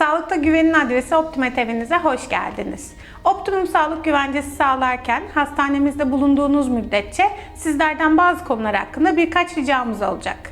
Sağlıkta güvenin adresi Optimet evinize hoş geldiniz. Optimum sağlık güvencesi sağlarken hastanemizde bulunduğunuz müddetçe sizlerden bazı konular hakkında birkaç ricamız olacak.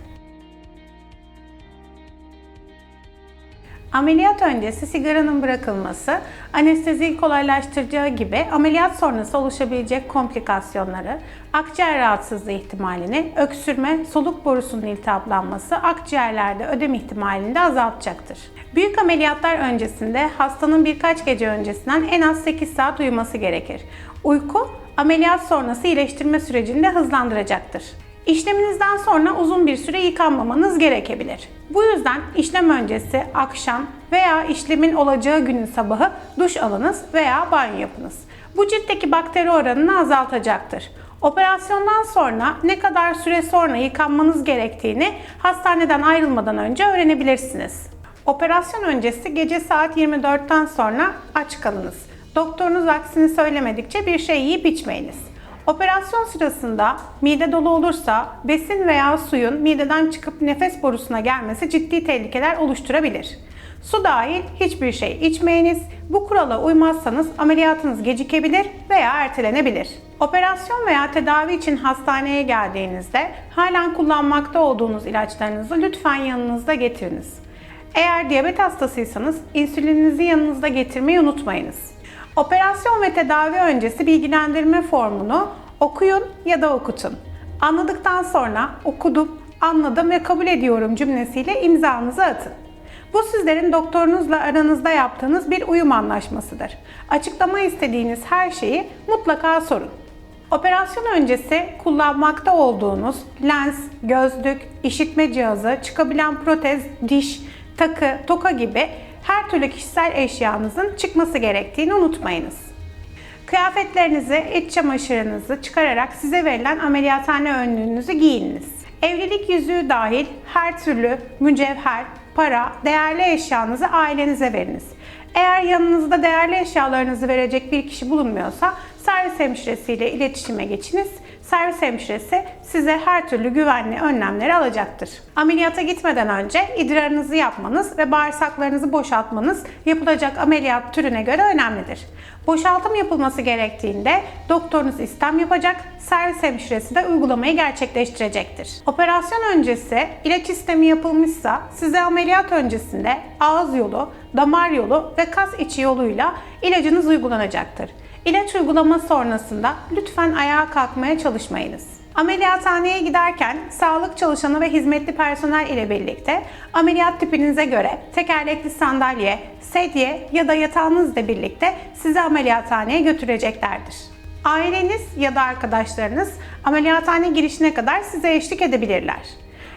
Ameliyat öncesi sigaranın bırakılması, anesteziyi kolaylaştıracağı gibi ameliyat sonrası oluşabilecek komplikasyonları, akciğer rahatsızlığı ihtimalini, öksürme, soluk borusunun iltihaplanması, akciğerlerde ödem ihtimalini de azaltacaktır. Büyük ameliyatlar öncesinde hastanın birkaç gece öncesinden en az 8 saat uyuması gerekir. Uyku, ameliyat sonrası iyileştirme sürecini de hızlandıracaktır. İşleminizden sonra uzun bir süre yıkanmamanız gerekebilir. Bu yüzden işlem öncesi, akşam veya işlemin olacağı günün sabahı duş alınız veya banyo yapınız. Bu ciltteki bakteri oranını azaltacaktır. Operasyondan sonra ne kadar süre sonra yıkanmanız gerektiğini hastaneden ayrılmadan önce öğrenebilirsiniz. Operasyon öncesi gece saat 24'ten sonra aç kalınız. Doktorunuz aksini söylemedikçe bir şey yiyip içmeyiniz. Operasyon sırasında mide dolu olursa besin veya suyun mideden çıkıp nefes borusuna gelmesi ciddi tehlikeler oluşturabilir. Su dahil hiçbir şey içmeyiniz. Bu kurala uymazsanız ameliyatınız gecikebilir veya ertelenebilir. Operasyon veya tedavi için hastaneye geldiğinizde halen kullanmakta olduğunuz ilaçlarınızı lütfen yanınızda getiriniz. Eğer diyabet hastasıysanız insülininizi yanınızda getirmeyi unutmayınız. Operasyon ve tedavi öncesi bilgilendirme formunu okuyun ya da okutun. Anladıktan sonra okudum, anladım ve kabul ediyorum cümlesiyle imzanızı atın. Bu sizlerin doktorunuzla aranızda yaptığınız bir uyum anlaşmasıdır. Açıklama istediğiniz her şeyi mutlaka sorun. Operasyon öncesi kullanmakta olduğunuz lens, gözlük, işitme cihazı, çıkabilen protez, diş, takı, toka gibi her türlü kişisel eşyanızın çıkması gerektiğini unutmayınız. Kıyafetlerinizi, iç çamaşırınızı çıkararak size verilen ameliyathane önlüğünüzü giyininiz. Evlilik yüzüğü dahil her türlü mücevher, para, değerli eşyanızı ailenize veriniz. Eğer yanınızda değerli eşyalarınızı verecek bir kişi bulunmuyorsa servis hemşiresiyle iletişime geçiniz. Servis hemşiresi size her türlü güvenli önlemleri alacaktır. Ameliyata gitmeden önce idrarınızı yapmanız ve bağırsaklarınızı boşaltmanız yapılacak ameliyat türüne göre önemlidir. Boşaltım yapılması gerektiğinde doktorunuz istem yapacak, servis hemşiresi de uygulamayı gerçekleştirecektir. Operasyon öncesi ilaç istemi yapılmışsa size ameliyat öncesinde ağız yolu, damar yolu ve kas içi yoluyla ilacınız uygulanacaktır. İlaç uygulama sonrasında lütfen ayağa kalkmaya çalışmayınız. Ameliyathaneye giderken sağlık çalışanı ve hizmetli personel ile birlikte ameliyat tipinize göre tekerlekli sandalye, sedye ya da yatağınızla birlikte sizi ameliyathaneye götüreceklerdir. Aileniz ya da arkadaşlarınız ameliyathane girişine kadar size eşlik edebilirler.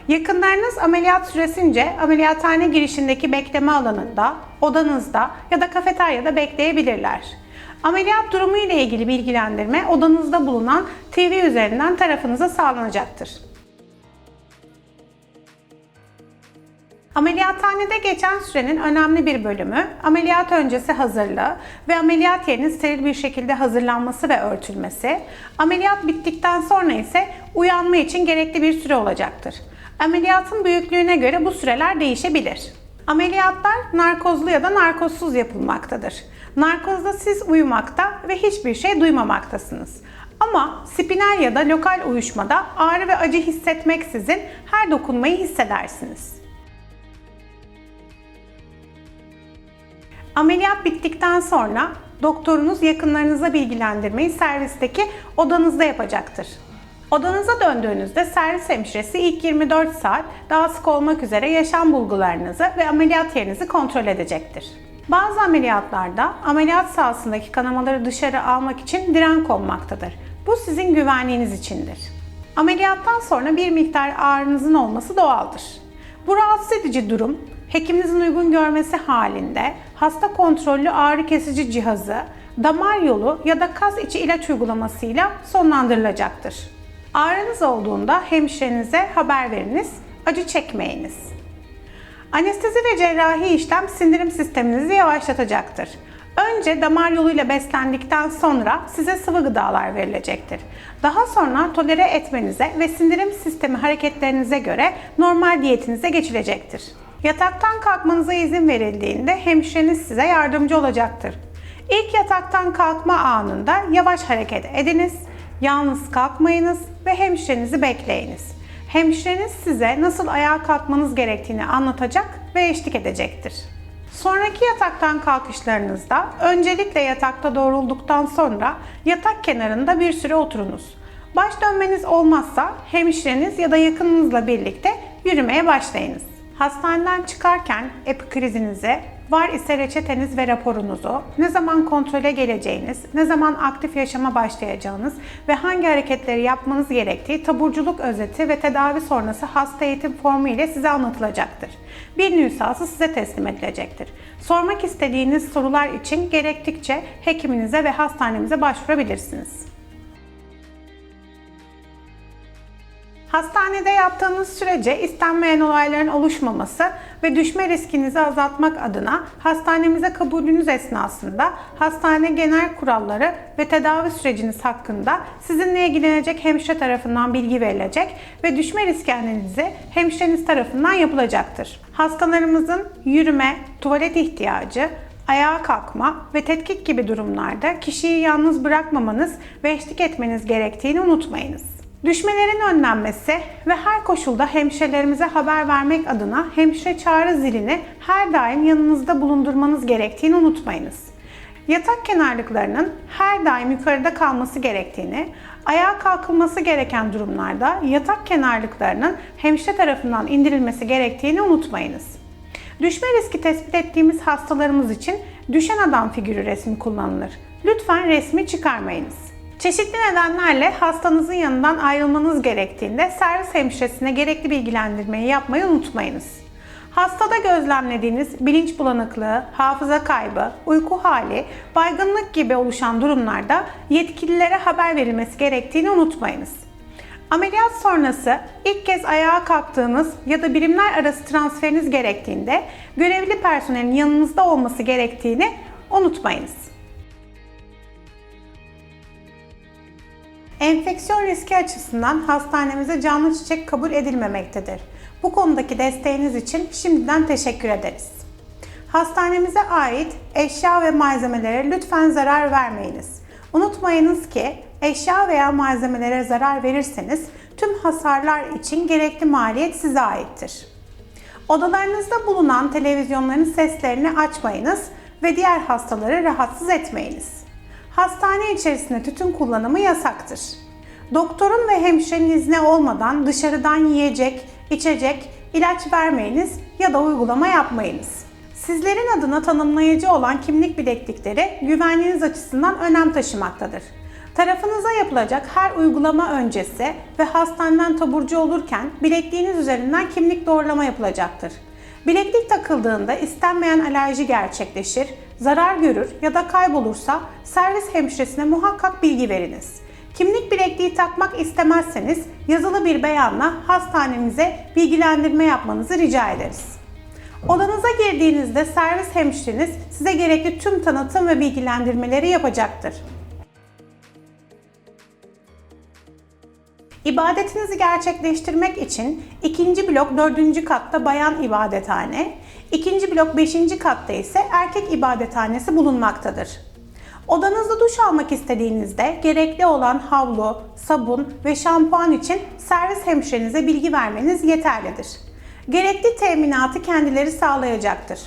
Yakınlarınız ameliyat süresince ameliyathane girişindeki bekleme alanında, odanızda ya da kafeteryada bekleyebilirler. Ameliyat durumu ile ilgili bilgilendirme odanızda bulunan TV üzerinden tarafınıza sağlanacaktır. Ameliyathanede geçen sürenin önemli bir bölümü ameliyat öncesi hazırlığı ve ameliyat yerinin steril bir şekilde hazırlanması ve örtülmesi, ameliyat bittikten sonra ise uyanma için gerekli bir süre olacaktır. Ameliyatın büyüklüğüne göre bu süreler değişebilir. Ameliyatlar narkozlu ya da narkozsuz yapılmaktadır. Narkozda siz uyumakta ve hiçbir şey duymamaktasınız. Ama spinal ya da lokal uyuşmada ağrı ve acı hissetmeksizin her dokunmayı hissedersiniz. Ameliyat bittikten sonra doktorunuz yakınlarınıza bilgilendirmeyi servisteki odanızda yapacaktır. Odanıza döndüğünüzde servis hemşiresi ilk 24 saat daha sık olmak üzere yaşam bulgularınızı ve ameliyat yerinizi kontrol edecektir. Bazı ameliyatlarda ameliyat sahasındaki kanamaları dışarı almak için diren konmaktadır. Bu sizin güvenliğiniz içindir. Ameliyattan sonra bir miktar ağrınızın olması doğaldır. Bu rahatsız edici durum hekiminizin uygun görmesi halinde hasta kontrollü ağrı kesici cihazı, damar yolu ya da kas içi ilaç uygulamasıyla sonlandırılacaktır. Ağrınız olduğunda hemşirenize haber veriniz, acı çekmeyiniz. Anestezi ve cerrahi işlem sindirim sisteminizi yavaşlatacaktır. Önce damar yoluyla beslendikten sonra size sıvı gıdalar verilecektir. Daha sonra tolere etmenize ve sindirim sistemi hareketlerinize göre normal diyetinize geçilecektir. Yataktan kalkmanıza izin verildiğinde hemşireniz size yardımcı olacaktır. İlk yataktan kalkma anında yavaş hareket ediniz, yalnız kalkmayınız ve hemşirenizi bekleyiniz. Hemşireniz size nasıl ayağa kalkmanız gerektiğini anlatacak ve eşlik edecektir. Sonraki yataktan kalkışlarınızda öncelikle yatakta doğrulduktan sonra yatak kenarında bir süre oturunuz. Baş dönmeniz olmazsa hemşireniz ya da yakınınızla birlikte yürümeye başlayınız. Hastaneden çıkarken epikrizinizi, var ise reçeteniz ve raporunuzu, ne zaman kontrole geleceğiniz, ne zaman aktif yaşama başlayacağınız ve hangi hareketleri yapmanız gerektiği taburculuk özeti ve tedavi sonrası hasta eğitim formu ile size anlatılacaktır. Bir nüshası size teslim edilecektir. Sormak istediğiniz sorular için gerektikçe hekiminize ve hastanemize başvurabilirsiniz. Hastanede yaptığınız sürece istenmeyen olayların oluşmaması ve düşme riskinizi azaltmak adına hastanemize kabulünüz esnasında hastane genel kuralları ve tedavi süreciniz hakkında sizinle ilgilenecek hemşire tarafından bilgi verilecek ve düşme riski analizi hemşireniz tarafından yapılacaktır. Hastalarımızın yürüme, tuvalet ihtiyacı, ayağa kalkma ve tetkik gibi durumlarda kişiyi yalnız bırakmamanız ve eşlik etmeniz gerektiğini unutmayınız. Düşmelerin önlenmesi ve her koşulda hemşirelerimize haber vermek adına hemşire çağrı zilini her daim yanınızda bulundurmanız gerektiğini unutmayınız. Yatak kenarlıklarının her daim yukarıda kalması gerektiğini, ayağa kalkılması gereken durumlarda yatak kenarlıklarının hemşire tarafından indirilmesi gerektiğini unutmayınız. Düşme riski tespit ettiğimiz hastalarımız için düşen adam figürü resmi kullanılır. Lütfen resmi çıkarmayınız. Çeşitli nedenlerle hastanızın yanından ayrılmanız gerektiğinde servis hemşiresine gerekli bilgilendirmeyi yapmayı unutmayınız. Hastada gözlemlediğiniz bilinç bulanıklığı, hafıza kaybı, uyku hali, baygınlık gibi oluşan durumlarda yetkililere haber verilmesi gerektiğini unutmayınız. Ameliyat sonrası ilk kez ayağa kalktığınız ya da birimler arası transferiniz gerektiğinde görevli personelin yanınızda olması gerektiğini unutmayınız. Enfeksiyon riski açısından hastanemize canlı çiçek kabul edilmemektedir. Bu konudaki desteğiniz için şimdiden teşekkür ederiz. Hastanemize ait eşya ve malzemelere lütfen zarar vermeyiniz. Unutmayınız ki eşya veya malzemelere zarar verirseniz tüm hasarlar için gerekli maliyet size aittir. Odalarınızda bulunan televizyonların seslerini açmayınız ve diğer hastaları rahatsız etmeyiniz. Hastane içerisinde tütün kullanımı yasaktır. Doktorun ve hemşirenin izni olmadan dışarıdan yiyecek, içecek, ilaç vermeyiniz ya da uygulama yapmayınız. Sizlerin adına tanımlayıcı olan kimlik bileklikleri güvenliğiniz açısından önem taşımaktadır. Tarafınıza yapılacak her uygulama öncesi ve hastaneden taburcu olurken bilekliğiniz üzerinden kimlik doğrulama yapılacaktır. Bileklik takıldığında istenmeyen alerji gerçekleşir, zarar görür ya da kaybolursa servis hemşiresine muhakkak bilgi veriniz. Kimlik bilekliği takmak istemezseniz yazılı bir beyanla hastanemize bilgilendirme yapmanızı rica ederiz. Odanıza girdiğinizde servis hemşireniz size gerekli tüm tanıtım ve bilgilendirmeleri yapacaktır. İbadetinizi gerçekleştirmek için ikinci blok dördüncü katta bayan ibadethane, ikinci blok beşinci katta ise erkek ibadethanesi bulunmaktadır. Odanızda duş almak istediğinizde gerekli olan havlu, sabun ve şampuan için servis hemşirenize bilgi vermeniz yeterlidir. Gerekli teminatı kendileri sağlayacaktır.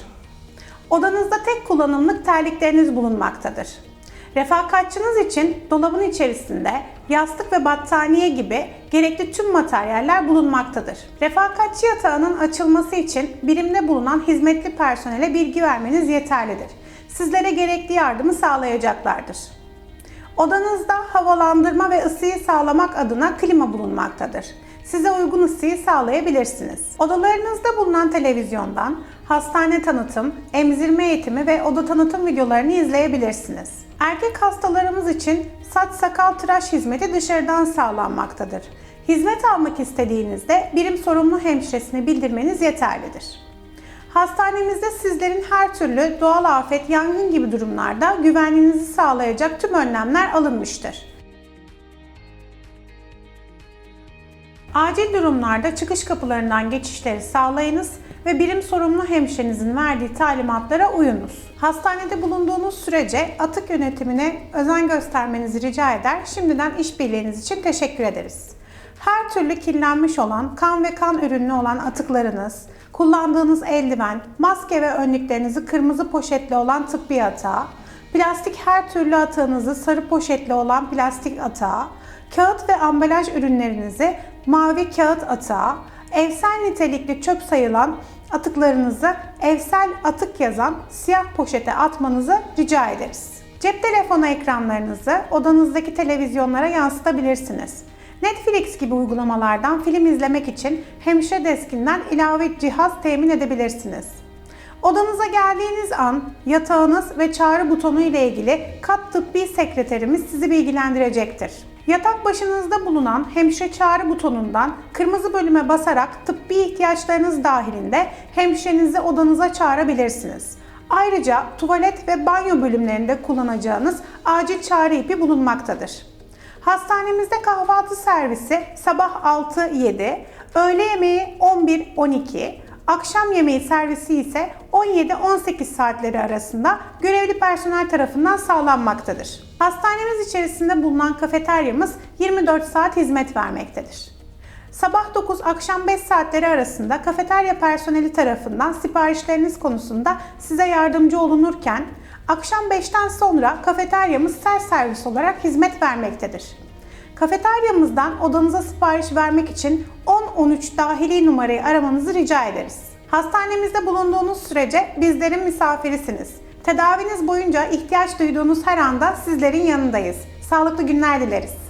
Odanızda tek kullanımlık terlikleriniz bulunmaktadır. Refakatçınız için dolabın içerisinde yastık ve battaniye gibi gerekli tüm materyaller bulunmaktadır. Refakatçi yatağının açılması için birimde bulunan hizmetli personele bilgi vermeniz yeterlidir. Sizlere gerekli yardımı sağlayacaklardır. Odanızda havalandırma ve ısıyı sağlamak adına klima bulunmaktadır. Size uygun ısıyı sağlayabilirsiniz. Odalarınızda bulunan televizyondan hastane tanıtım, emzirme eğitimi ve oda tanıtım videolarını izleyebilirsiniz. Erkek hastalarımız için saç sakal tıraş hizmeti dışarıdan sağlanmaktadır. Hizmet almak istediğinizde birim sorumlu hemşiresine bildirmeniz yeterlidir. Hastanemizde sizlerin her türlü doğal afet, yangın gibi durumlarda güvenliğinizi sağlayacak tüm önlemler alınmıştır. Acil durumlarda çıkış kapılarından geçişleri sağlayınız ve birim sorumlu hemşirenizin verdiği talimatlara uyunuz. Hastanede bulunduğunuz sürece atık yönetimine özen göstermenizi rica eder. Şimdiden işbirliğiniz için teşekkür ederiz. Her türlü kirlenmiş olan, kan ve kan ürünlü olan atıklarınız, kullandığınız eldiven, maske ve önlüklerinizi kırmızı poşetli olan tıbbi atağa, plastik her türlü atığınızı sarı poşetli olan plastik atağa, kağıt ve ambalaj ürünlerinizi mavi kağıt atağa, evsel nitelikli çöp sayılan atıklarınızı evsel atık yazan siyah poşete atmanızı rica ederiz. Cep telefonu ekranlarınızı odanızdaki televizyonlara yansıtabilirsiniz. Netflix gibi uygulamalardan film izlemek için hemşire deskinden ilave cihaz temin edebilirsiniz. Odanıza geldiğiniz an yatağınız ve çağrı butonu ile ilgili kat tıbbi sekreterimiz sizi bilgilendirecektir. Yatak başınızda bulunan hemşire çağrı butonundan kırmızı bölüme basarak tıbbi ihtiyaçlarınız dahilinde hemşirenizi odanıza çağırabilirsiniz. Ayrıca tuvalet ve banyo bölümlerinde kullanacağınız acil çağrı ipi bulunmaktadır. Hastanemizde kahvaltı servisi sabah 6-7, öğle yemeği 11-12, akşam yemeği servisi ise 17-18 saatleri arasında görevli personel tarafından sağlanmaktadır. Hastanemiz içerisinde bulunan kafeteryamız 24 saat hizmet vermektedir. Sabah 9 akşam 5 saatleri arasında kafeterya personeli tarafından siparişleriniz konusunda size yardımcı olunurken akşam 5'ten sonra kafeteryamız self servis olarak hizmet vermektedir. Kafeteryamızdan odanıza sipariş vermek için 10-13 dahili numarayı aramanızı rica ederiz. Hastanemizde bulunduğunuz sürece bizlerin misafirisiniz. Tedaviniz boyunca ihtiyaç duyduğunuz her anda sizlerin yanındayız. Sağlıklı günler dileriz.